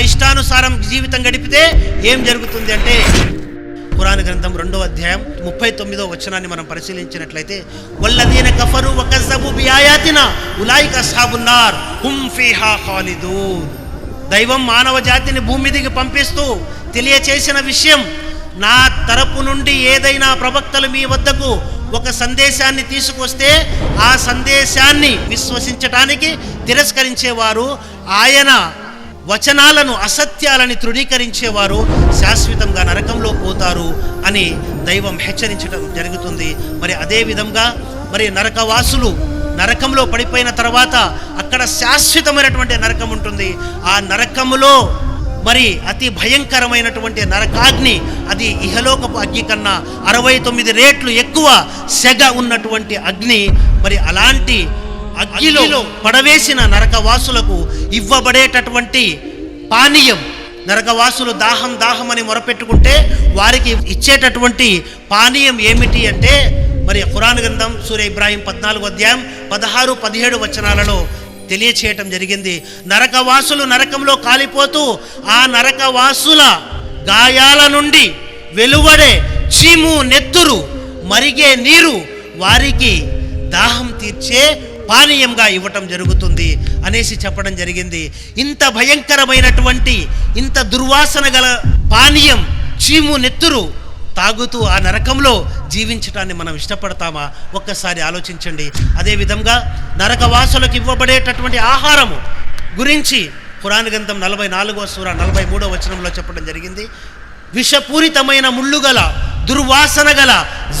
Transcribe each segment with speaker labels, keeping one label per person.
Speaker 1: ఇష్టానుసారం జీవితం గడిపితే ఏం జరుగుతుంది అంటే పురాణ గ్రంథం రెండో అధ్యాయం ముప్పై తొమ్మిదో వచనాన్ని మనం పరిశీలించినట్లయితే వల్లదీన కఫరు ఒక వకజబు బియాయాతిన ఉలాయిక అస్హాబున్నార్ హుమ్ ఫీహా ఖాలిదూన్. దైవం మానవ జాతిని భూమి మీదకి పంపిస్తూ తెలియచేసిన విషయం నా తరపు నుండి ఏదైనా ప్రవక్తలు మీ వద్దకు ఒక సందేశాన్ని తీసుకొస్తే ఆ సందేశాన్ని విశ్వసించటానికి తిరస్కరించేవారు ఆయన వచనాలను అసత్యాలని తృణీకరించేవారు శాశ్వతంగా నరకంలో పోతారు అని దైవం హెచ్చరించడం జరుగుతుంది. మరి అదే విధంగా మరి నరకవాసులు నరకంలో పడిపోయిన తర్వాత అక్కడ శాశ్వతమైనటువంటి నరకం ఉంటుంది. ఆ నరకములో మరి అతి భయంకరమైనటువంటి నరకాగ్ని అది ఇహలోకపు అగ్ని కన్నా అరవై తొమ్మిది రేట్లు ఎక్కువ సెగ ఉన్నటువంటి అగ్ని మరి అలాంటి అగ్నిలో పడవేసిన నరకవాసులకు ఇవ్వబడేటటువంటి పానీయం నరకవాసులు దాహం దాహం అని మొరపెట్టుకుంటే వారికి ఇచ్చేటటువంటి పానీయం ఏమిటి అంటే మరి ఖురాన్ గ్రంథం సూర్య ఇబ్రాహీం పద్నాలుగు అధ్యాయం పదహారు పదిహేడు వచనాలలో తెలియచేయటం జరిగింది. నరకవాసులు నరకంలో కాలిపోతూ ఆ నరకవాసుల గాయాల నుండి వెలువడే చీము నెత్తురు మరిగే నీరు వారికి దాహం తీర్చే పానీయంగా ఇవ్వటం జరుగుతుంది అనేసి చెప్పడం జరిగింది. ఇంత భయంకరమైనటువంటి ఇంత దుర్వాసన గల పానీయం చీము నెత్తురు తాగుతూ ఆ నరకంలో జీవించటాన్ని మనం ఇష్టపడతామా? ఒక్కసారి ఆలోచించండి. అదేవిధంగా నరకవాసులకు ఇవ్వబడేటటువంటి ఆహారము గురించి పురాణ గ్రంథం నలభై నాలుగో సూర నలభై మూడో వచనంలో చెప్పడం జరిగింది. విషపూరితమైన ముళ్ళు గల దుర్వాసన గల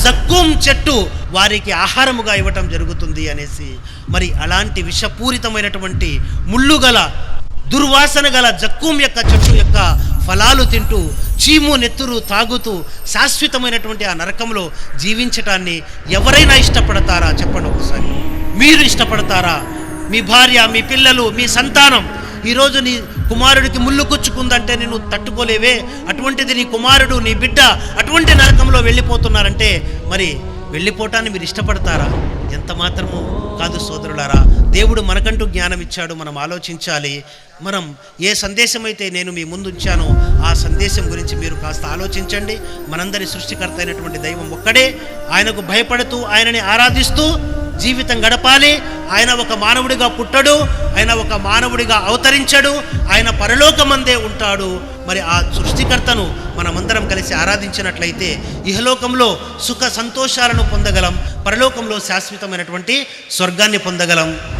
Speaker 1: జక్కుం చెట్టు వారికి ఆహారముగా ఇవ్వటం జరుగుతుంది అనేసి మరి అలాంటి విషపూరితమైనటువంటి ముళ్ళు గల దుర్వాసన గల జక్కుం యొక్క చెట్టు యొక్క ఫలాలు తింటూ చీము నెత్తురు తాగుతూ శాశ్వతమైనటువంటి ఆ నరకంలో జీవించటాన్ని ఎవరైనా ఇష్టపడతారా? చెప్పండి ఒకసారి. మీరు ఇష్టపడతారా? మీ భార్య మీ పిల్లలు మీ సంతానం ఈరోజు నీ కుమారుడికి ముళ్ళు కుచ్చుకుందంటే నేను తట్టుకోలేవే? అటువంటిది నీ కుమారుడు నీ బిడ్డ అటువంటి నరకంలో వెళ్ళిపోతున్నారంటే మరి వెళ్ళిపోవటాన్ని మీరు ఇష్టపడతారా? ఎంత మాత్రము కాదు సోదరులారా దేవుడు మనకంటూ జ్ఞానం ఇచ్చాడు మనం ఆలోచించాలి. మనం ఏ సందేశం అయితే నేను మీ ముందు ఉంచానో ఆ సందేశం గురించి మీరు కాస్త ఆలోచించండి. మనందరి సృష్టికర్త అయినటువంటి దైవం ఒక్కడే. ఆయనకు భయపడుతూ ఆయనని ఆరాధిస్తూ జీవితం గడపాలి. ఆయన ఒక మానవుడిగా పుట్టడు. ఆయన ఒక మానవుడిగా అవతరించడు. ఆయన పరలోకమందే ఉంటాడు. మరి ఆ సృష్టికర్తను మనమందరం కలిసి ఆరాధించినట్లయితే ఇహలోకంలో సుఖ సంతోషాలను పొందగలం. పరలోకంలో శాశ్వతమైనటువంటి స్వర్గాన్ని పొందగలం.